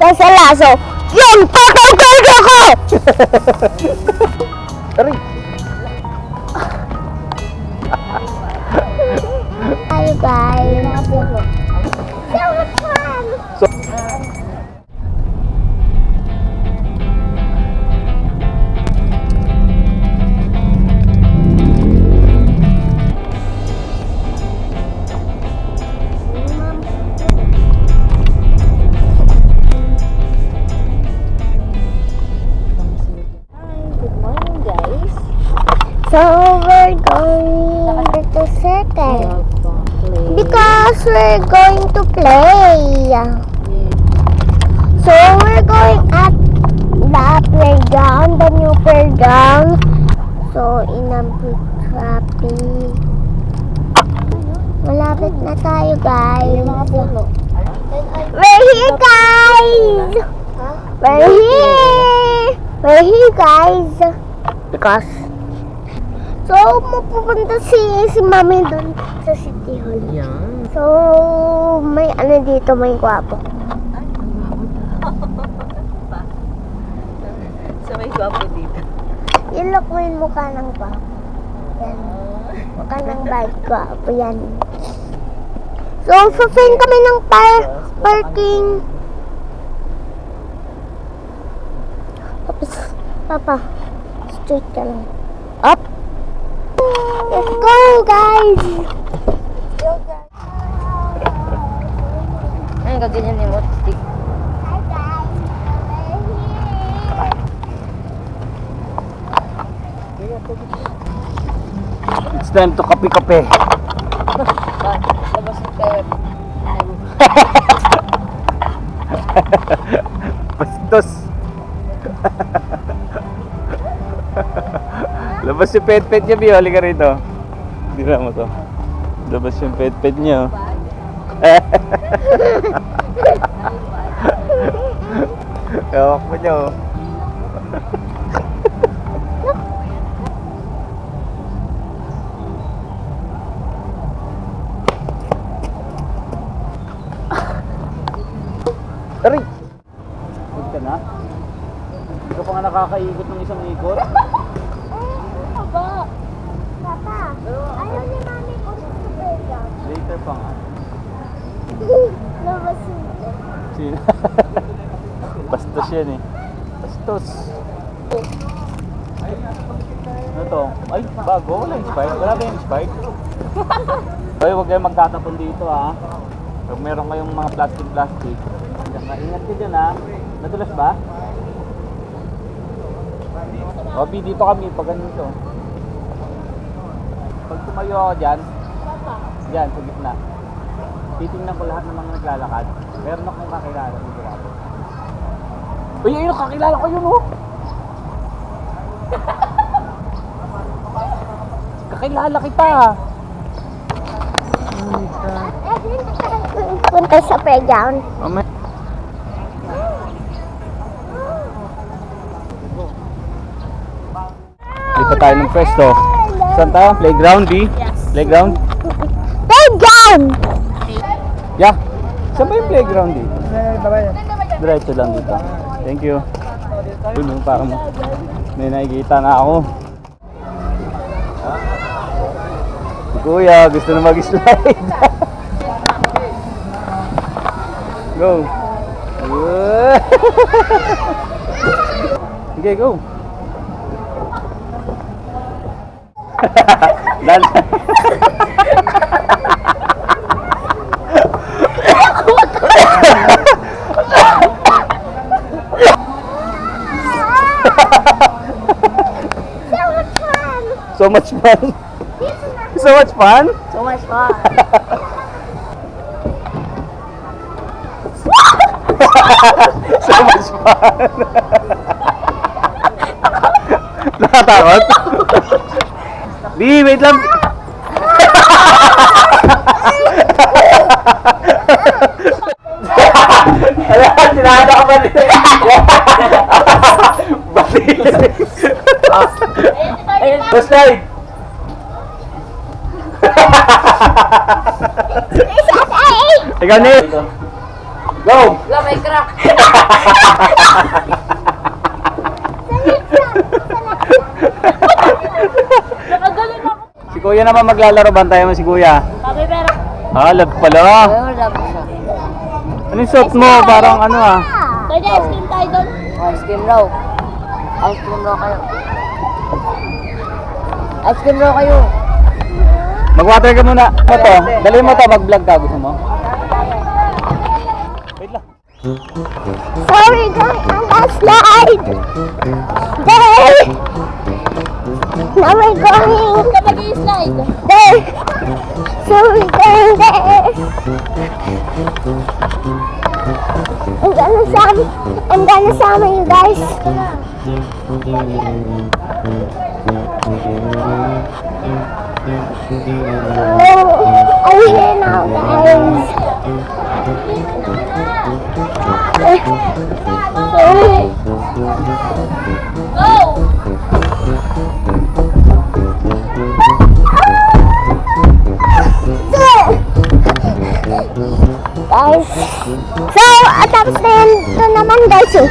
Nasa laso, yun! Tatanggal ako! Aray! Hi So we're going to circle because we're going to play. So we're going at the playground, the new playground. So in a big traffic. Malapit na tayo guys. We're here guys! We're here! We're here guys! Because So, mapupunta si, si mami doon sa City Hall. Yan. So, may ano dito, may gwapo. So, may gwapo dito. Yung look mo yung mukha ng gwapo. Yan. Mukha ng bad gwapo yan. So, find kami ng par parking. Tapos, Papa, straight ka lang. Up! Let's go, guys! Ay, gaganyan ni mo. Stick. Hi, guys! It's time to kape-kape. Labas na tayo. Bastos. Labas yung pet-pet niya, Bio. Halika rito. Tira mo to. Labas yung pet-pet niya. oh. Hawak mo niya, oh. Aray! Huwag ka na. Hindi ka pa nga nakakaikot ng isang ikot. Aba! Papa, ayaw ni mami ko sa playground. Later pa nga. Labas yun. Sino? Bastos yan eh. Bastos. Ano to? Ay, bago. Wala yung spike. Wala ba yung spike? Ay, huwag kayong magtatapon dito ha. Pag meron kayong mga plastic-plastic, ingat ka dyan ha. Nadulas ba? O, B, dito kami. Pag ganito. Pag tumayo ako dyan, dyan, sa gitna. Titingnan ko lahat ng mga naglalakad. Meron akong kakilala dito ako. Uy, ayun, kakilala ko yun, oh! kakilala kita. Punta sa playground. Mamaya. Dito tayo ng pwesto. Saan tayo? Playground, B? Playground? Playground! Yeah. Saan ba yung playground dito? Diretso lang dito. Thank you. Yun, parang may nakikita na ako. Kuya, gusto na mag-slide. go. Okay, go. Dan. So much fun! so much fun. so much fun? So much fun! Nakatakot? Di, wait lang. Alam, sinada ka ba dito? Bali. Basta. Ikaw na Go! Wala, may crack. Nakagaling ako. Si Kuya naman maglalaro. Bantayan mo si Kuya. Kami pero. Halag pala. wala po siya. Anong suot mo? Parang ano ah. Pwede ice cream tayo doon? Ice cream raw. Ice cream raw kayo. Ice cream raw kayo. Mag-water ka muna. Mo to. Dali mo to. Mag-vlog ka. Gusto mo? Wait lang. Sorry, going on that slide. There. Now we're going. Huwag ka mag-i-slide. There. So we're going there. I'm gonna sum. I'm gonna summon you guys. Oh, are we here now, guys? Go! guys. So, at tapos na yan ito naman guys eh.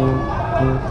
Guys. Ah!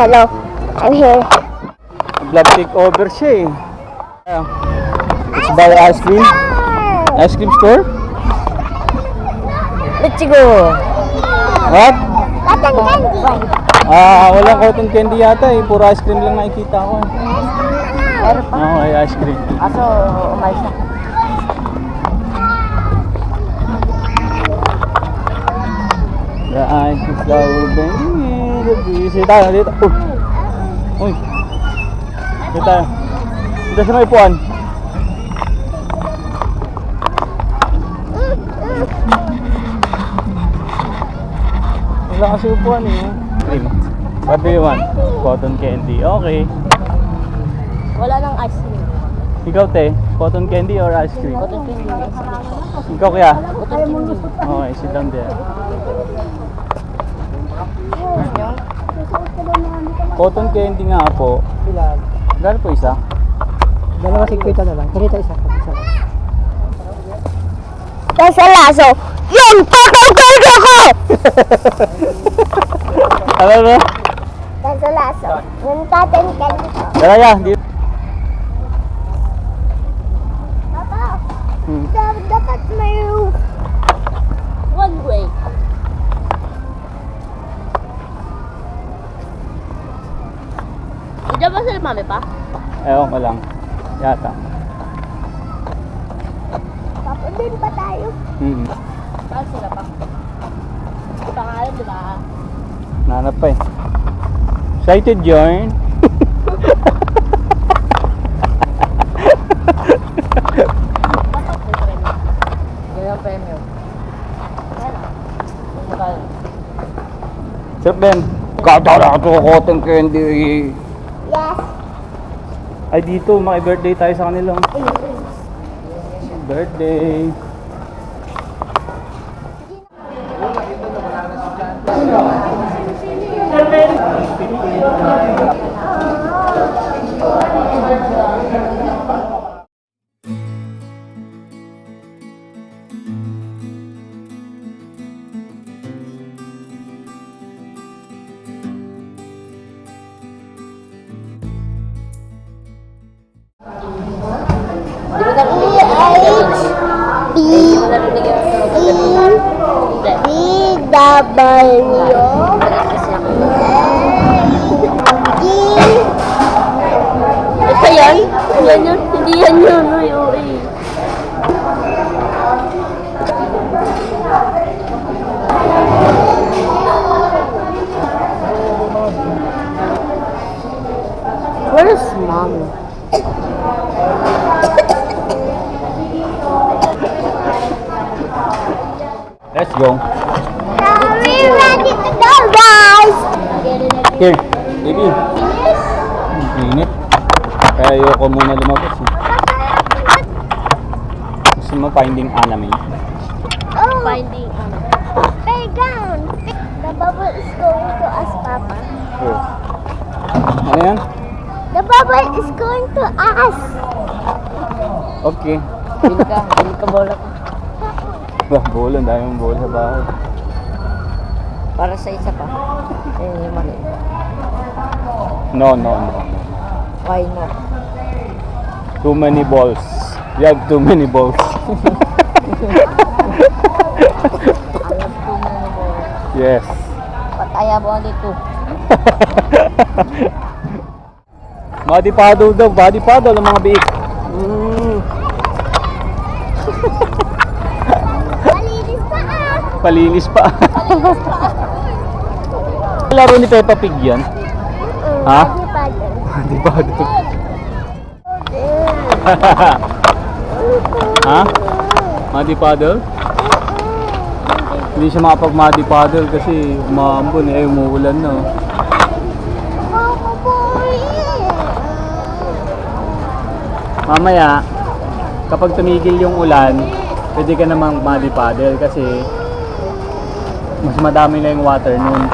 Hello, I'm here. Vlog takeover siya eh. Let's buy ice cream. Ice cream store? Let's go! What? Cotton candy. Ah, walang cotton candy yata eh. Puro ice cream lang nakikita ko. Meron pa. Oo, ay ice cream. Aso, umalis na. The ice flower bang. Dito tayo, dito. Uh. Uy. Dito tayo. Dito sa may puan. Wala kasi upuan eh. Cream. What do you want? Cotton candy. Okay. Wala nang ice cream. Ikaw te, cotton candy or ice cream? Cotton candy. Ikaw kaya? Cotton candy. Okay, sit down there. Cotton candy nga po. Ilan? Gano'n po isa? Dalawa sikwita na lang. Ganito isa. isa. Nasa laso. Yung cotton candy ko! Ano na? Nasa laso. Yung cotton candy ko. Tara ya, dito. Papa, Hmm. da- dapat may Diyan ba sila mami pa? Ewan ko lang. Yata. Papa din pa tayo. Hmm. Saan sila pa? Pangalan, di ba? Nanap pa eh. Excited premyo. Sir Ben, katara to cotton candy. Ay dito, maki-birthday tayo sa kanila. Birthday. Di Yan yun? Hindi yan yun. Uy, uy. Where's mom? Let's go. Are we ready to go guys? Here, baby. Ang Init. Kaya ayoko muna lumabas eh. Gusto mo finding anime? Oh, Finding ano? Pegan. The bubble is going to us, Papa. Sure. Ano yan? The bubble is going to us. Okay. Bili ka. Bili ka bola ko. Bah, bola. Ang dami mong bola sa bahay. Para sa isa pa. Eh, yung mali. No, no, no. Why not? Too many balls. You have too many balls. Alam ko mo mo. yes. Pataya mo dito. Body paddle daw. Body paddle ang mga biik. Mm, Malinis pa ah. palinis pa. Laro ni Peppa Pig yan. Ha? Body paddle. Body paddle. ha? Muddy paddle? Hindi siya makapag muddy paddle kasi umambon eh, umuulan na. boy. Mamaya, kapag tumigil yung ulan, pwede ka namang muddy paddle kasi mas madami na yung water nun.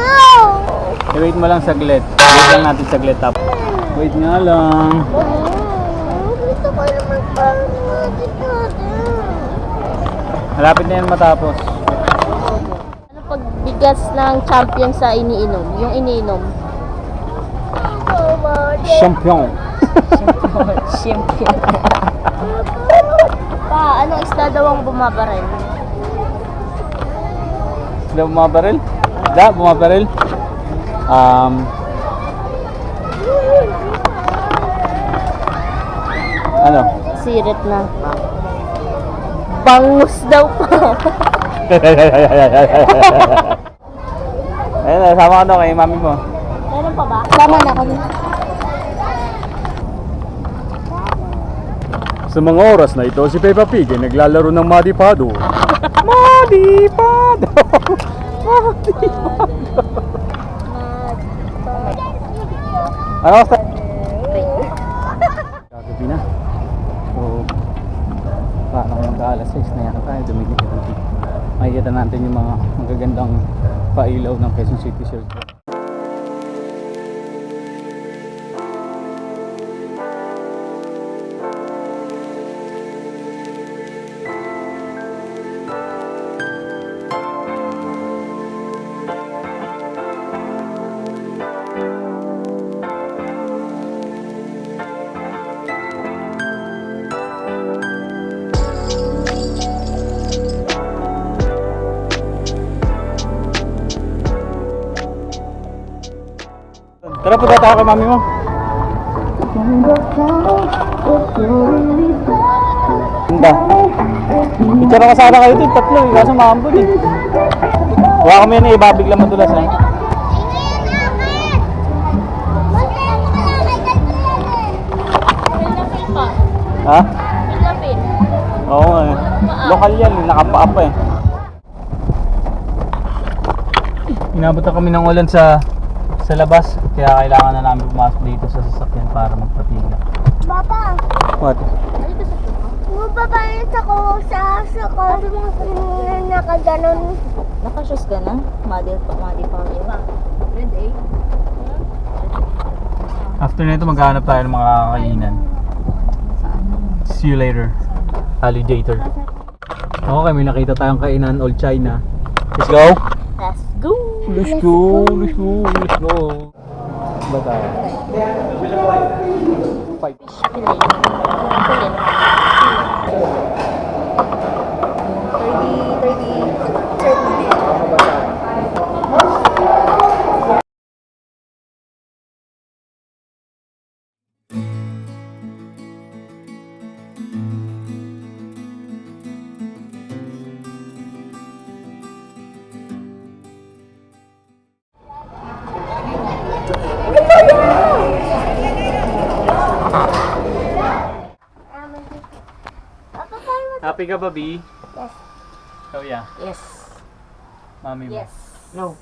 No. Eh, wait mo lang saglit. Wait lang natin saglit up. Wait nga lang. Gusto ko naman parang Body paddle. Malapit na yan matapos. Ano pag bigas ng champion sa iniinom? Yung iniinom? Champion. champion. pa, anong isda daw ang bumabaril? Sila bumabaril? Da, bumabaril? Um, ano? Sirit na. Bangus daw pa. Ayun, nasama ka daw kay mami mo. Meron pa ba? Sama na kami. Sa mga oras na ito, si Peppa Pig ay naglalaro ng Paddle! Muddy Paddle! Ano oras na? Gagabi na. So, parang mga alas 6 na yata tayo, dumidikit ang tip. Makikita natin yung mga magagandang pailaw ng Quezon City Circle. Punta tayo kay mami mo. Ganda. Picture ka sana kayo dito, tatlo eh, kaso maambon eh. Huwag kami yan eh, ibabig lang madulas pa. Ha? Oo nga eh. Lokal yan, eh, nakapaapa eh. Inabot na kami ng ulan sa sa labas kaya kailangan na namin pumasok dito sa sasakyan para magpatigil. Papa! What? Mababalit ako sa aso ko. Hindi na ka ganun. Nakashoes ka na? Model pa, model pa kayo. Red A? After nito maghanap tayo ng mga kakainan. See you later. Alligator. Okay, may nakita tayong kainan all China. Let's go! Let's go! Let's go! Let's go! Ba tayo? Happy ka ba, B? Yes. Oh, yeah. Yes. Mami mo. Yes. No.